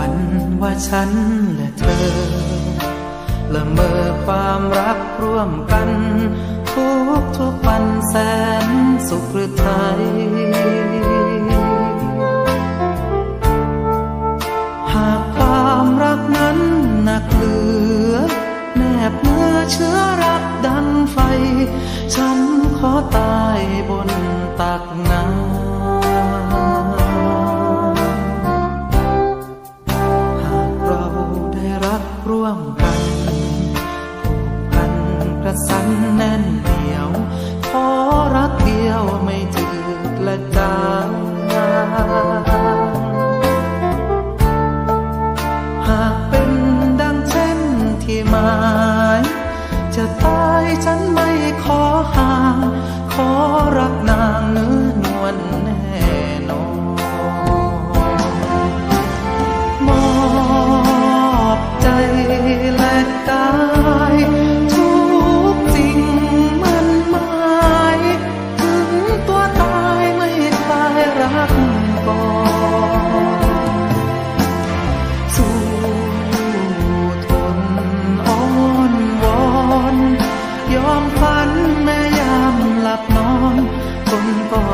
ฝันว่าฉันและเธอ ละเมอความรักร่วมกัน ทุกทุกวันแสนสุขหรือไทยหากความรักนั้นหนักเหลือ แนบเมื่อเชื้อรักดังไฟ ฉันขอตายบนตักน้ ตายฉันไม่ขอห่าง ขอรักนางเนื้อนวลแน่นอน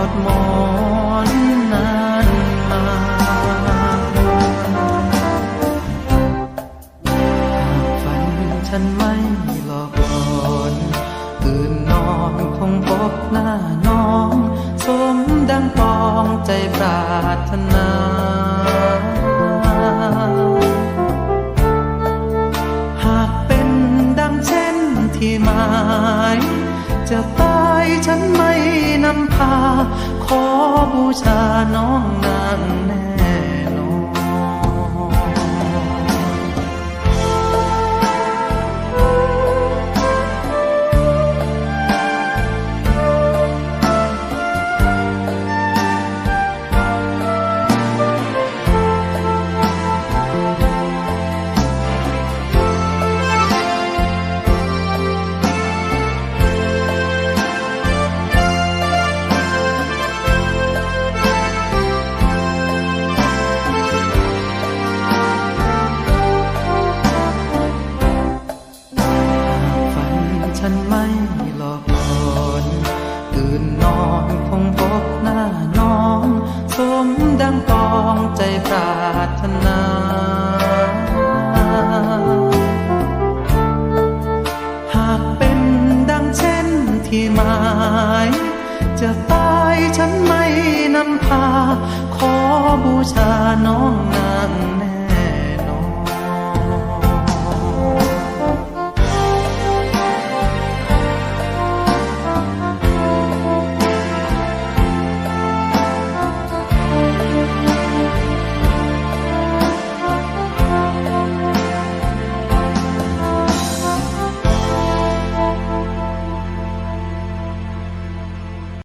ดหมอนนานมา ฝันฉันไม่หลอกหลอนตื่นนอนคงพบหน้าน้อง สมดังปองใจปรารถนาหากเป็นดังเช่นที่หมายจะไม่นำพา ขอบูชาน้องนางแน่น หมาย จะตายฉันไม่นำพา ขอบูชาน้อง